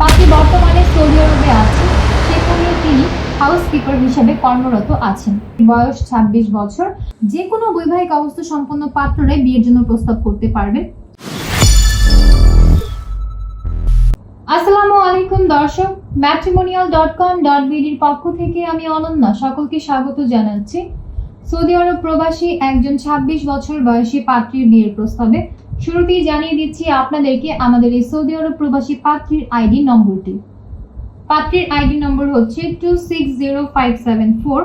পাত্রী বর্তমানে সৌদি আরবে আছেন সেখানে তিনি হাউসকিপার হিসেবে কর্মরত আছেন। বয়স ২৬ বছর। যে কোনো বৈবাহিক অবস্থা সম্পন্ন পাত্ররাই বিয়ের জন্য প্রস্তাব করতে পারবেন। আসসালামু আলাইকুম, দর্শক। ম্যাট্রিমোনিয়াল ডট কম ডট বিডির পক্ষ থেকে আমি অনন্যা সকলকে স্বাগত জানাচ্ছি। সৌদি আরব প্রবাসী একজন ২৬ বছর বয়সী পাত্রীর বিয়ের প্রস্তাবে শুরুতেই জানিয়ে দিচ্ছি আপনাদেরকে আমাদের এই সৌদি আরব প্রবাসী পাত্রীর আইডি নম্বরটি। পাত্রীর আইডি নম্বর হচ্ছে two six zero five seven four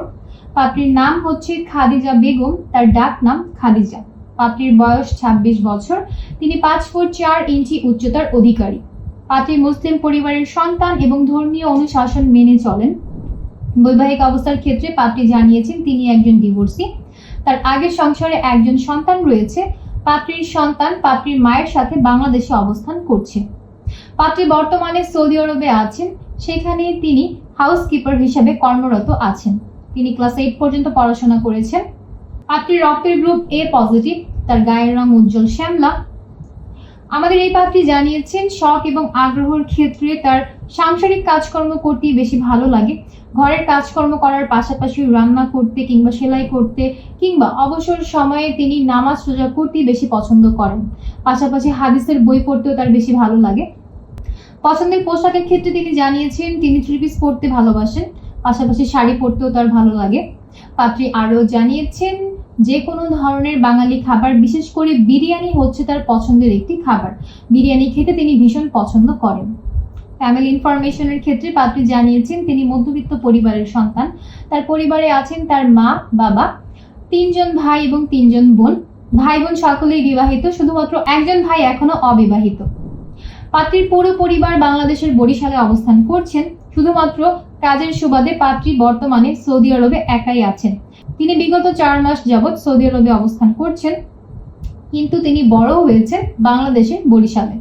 পাত্রীর নাম হচ্ছে খাদিজা বেগম, তার ডাক নাম খাদিজা। পাত্রীর বয়স ২৬ বছর, তিনি পাঁচ ফুট চার ইঞ্চি উচ্চতার অধিকারী। পাত্রী মুসলিম পরিবারের সন্তান এবং ধর্মীয় অনুশাসন মেনে চলেন। বৈবাহিক অবস্থার ক্ষেত্রে পাত্রী জানিয়েছেন, তিনি একজন ডিভোর্সি তার আগের সংসারে একজন সন্তান রয়েছে পাত্রীর সন্তান, পাত্রীর মায়ের সাথে বাংলাদেশে অবস্থান করছে। পাত্রী বর্তমানে সৌদি আরবে আছেন সেখানে তিনি হাউসকিপার হিসেবে কর্মরত আছেন। তিনি ক্লাস এইট পর্যন্ত পড়াশোনা করেছেন। পাত্রীর রক্তের গ্রুপ এ পজিটিভ তার গায়ের রং উজ্জ্বল শ্যামলা আমাদের এই পাত্রী জানিয়েছেন, শখ এবং আগ্রহের ক্ষেত্রে তার সাংসারিক কাজকর্ম করতেই বেশি ভালো লাগে। ঘরের কাজকর্ম করার পাশাপাশি রান্না করতে কিংবা সেলাই করতে কিংবা অবসর সময়ে তিনি নামাজ সোজা করতেই বেশি পছন্দ করেন। পাশাপাশি হাদিসের বই পড়তেও তার বেশি ভালো লাগে। পছন্দের পোশাকের ক্ষেত্রে তিনি জানিয়েছেন, তিনি থ্রি পিস পরতে ভালোবাসেন, পাশাপাশি শাড়ি পরতেও তার ভালো লাগে। পাত্রী আরও জানিয়েছেন যে কোনো ধরনের বাঙালি খাবার, বিশেষ করে বিরিয়ানি হচ্ছে তার পছন্দের একটি খাবার। বিরিয়ানি খেতে তিনি ভীষণ পছন্দ করেন। ফ্যামিলি ইনফরমেশনের ক্ষেত্রে পাত্রী জানিয়েছেন, তিনি মধ্যবিত্ত পরিবারের সন্তান। তার পরিবারে আছেন তার মা, বাবা, তিনজন ভাই এবং তিনজন বোন। ভাই বোন সকলেই বিবাহিত, শুধুমাত্র একজন ভাই এখনও অবিবাহিত। পাত্রীর পুরো পরিবার বাংলাদেশের বরিশালে অবস্থান করছেন। শুধুমাত্র কাজের সুবাদে পাত্রী বর্তমানে সৌদি আরবে একাই আছেন। তিনি বিগত চার মাস যাবৎ সৌদি আরবে অবস্থান করছেন, কিন্তু তিনি বড় হয়েছেন বাংলাদেশের বরিশালে।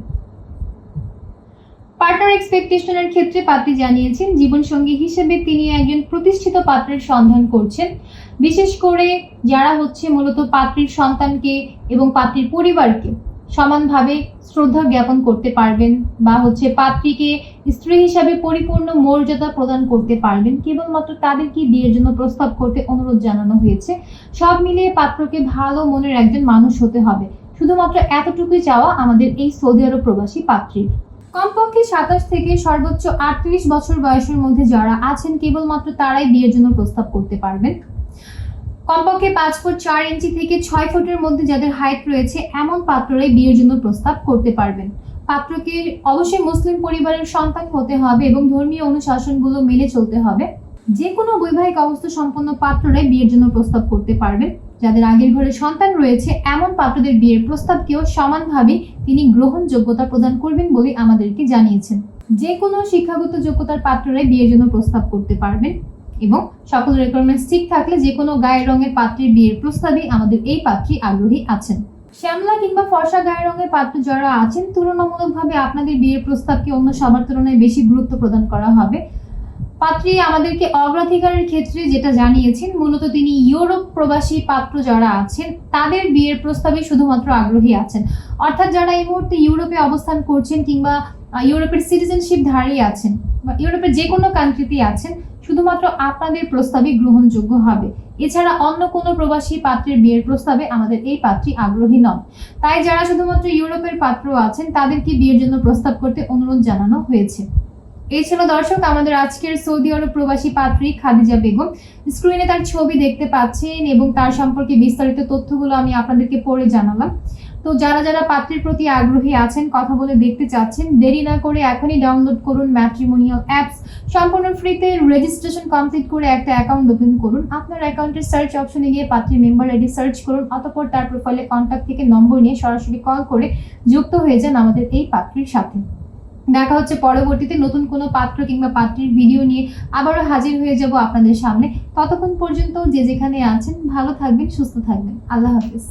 পার্টনার এক্সপেকটেশনের ক্ষেত্রে পাত্রী জানিয়েছেন, জীবনসঙ্গী হিসেবে তিনি একজন প্রতিষ্ঠিত পাত্রের সন্ধান করছেন। বিশেষ করে যারা হচ্ছে মূলত পাত্রীর সন্তানকে এবং পাত্রীর পরিবারকে সমানভাবে শ্রদ্ধা জ্ঞাপন করতে পারবেন বা হচ্ছে পাত্রীকে স্ত্রী হিসাবে পরিপূর্ণ মর্যাদা প্রদান করতে পারবেন। কেবলমাত্র তাদেরকে বিয়ের জন্য প্রস্তাব করতে অনুরোধ জানানো হয়েছে? সব মিলিয়ে পাত্রকে ভালো মনের একজন মানুষ হতে হবে। শুধুমাত্র এতটুকুই চাওয়া আমাদের এই সৌদি আরব প্রবাসী পাত্রীর। কমপক্ষে সাতাশ থেকে সর্বোচ্চ আটত্রিশ বছর বয়সের মধ্যে যারা আছেন, কেবলমাত্র তারাই বিয়ের জন্য প্রস্তাব করতে পারবেন। কমপক্ষে পাঁচ ফুট চার ইঞ্চি থেকে ছয় ফুটের মধ্যে যাদের হাইট রয়েছে, এমন পাত্ররাই বিয়ের জন্য প্রস্তাব করতে পারবেন। পাত্রকে অবশ্যই মুসলিম পরিবারের সন্তান হতে হবে এবং ধর্মীয় অনুশাসনগুলো মেনে চলতে হবে। যে কোনো বৈবাহিক অবস্থা সম্পন্ন পাত্ররাই বিয়ের জন্য প্রস্তাব করতে পারবেন। যাদের আগের ঘরে সন্তান রয়েছে, এমন পাত্রদের বিয়ের প্রস্তাবকেও সমানভাবে তিনি গ্রহণযোগ্যতা প্রদান করবেন বলে আমাদেরকে জানিয়েছেন। যে কোনো শিক্ষাগত যোগ্যতার পাত্ররাই বিয়ের জন্য প্রস্তাব করতে পারবেন। এবং সকল রেকোয়ারমেন্টস ঠিক থাকলে যে কোনো গায়ের রঙের পাত্রের বিয়ের প্রস্তাবে আমাদের এই পাত্রী আগ্রহী আছেন। শ্যামলা কিংবা ফর্সা গায়ের রঙের পাত্র যারা আছেন, তুলনামূলকভাবে আপনাদের বিয়ের প্রস্তাবকে অন্য সবার তুলনায় বেশি গুরুত্ব প্রদান করা হবে। পাত্রী আমাদেরকে অগ্রাধিকারের ক্ষেত্রে যেটা জানিয়েছেন, মূলত তিনি ইউরোপ প্রবাসী পাত্র যারা আছেন, তাদের বিয়ের প্রস্তাবে শুধুমাত্র আগ্রহী আছেন। অর্থাৎ যারা এই মুহূর্তে ইউরোপে অবস্থান করছেন কিংবা ইউরোপের সিটিজেনশিপ ধারী আছেন, বা ইউরোপের যে কোনো কান্ট্রিতে আছেন শুধুমাত্র আপনাদের প্রস্তাবে গ্রহণযোগ্য হবে। এছাড়া অন্য কোনো প্রবাসী পাত্রের বিয়ের প্রস্তাবে আমাদের এই পাত্রী আগ্রহী নন। তাই যারা শুধুমাত্র ইউরোপের পাত্র আছেন, তাদেরকে বিয়ের জন্য প্রস্তাব করতে অনুরোধ জানানো হয়েছে। এই ছিল দর্শক, আমাদের আজকের সৌদি আরব প্রবাসী পাত্রী খাদিজা বেগম। স্ক্রিনে তার ছবি দেখতে পাচ্ছেন এবং তার সম্পর্কে বিস্তারিত তথ্যগুলো আমি আপনাদেরকে পড়ে জানালাম। তো যারা যারা পাত্রের প্রতি আগ্রহী আছেন, কথা বলে দেখতে চাচ্ছেন, দেরি না করে এখনই ডাউনলোড করুন ম্যাট্রিমোনিয়াল অ্যাপস সম্পূর্ণ ফ্রিতে রেজিস্ট্রেশন কমপ্লিট করে একটা অ্যাকাউন্ট ওপেন করুন। আপনার অ্যাকাউন্টের সার্চ অপশনে গিয়ে পাত্রীর মেম্বার আইডি সার্চ করুন, অতঃপর তার প্রোফাইলে কন্ট্যাক্ট থেকে নম্বর নিয়ে সরাসরি কল করে যুক্ত হয়ে যান আমাদের এই পাত্রীর সাথে। দেখা হচ্ছে পরবর্তীতে নতুন কোনো পাত্র কিংবা পাত্রীর ভিডিও নিয়ে আবারও হাজির হয়ে যাব আপনাদের সামনে। ততক্ষণ পর্যন্ত যে যেখানে আছেন, ভালো থাকবেন, সুস্থ থাকবেন। আল্লাহ হাফিজ।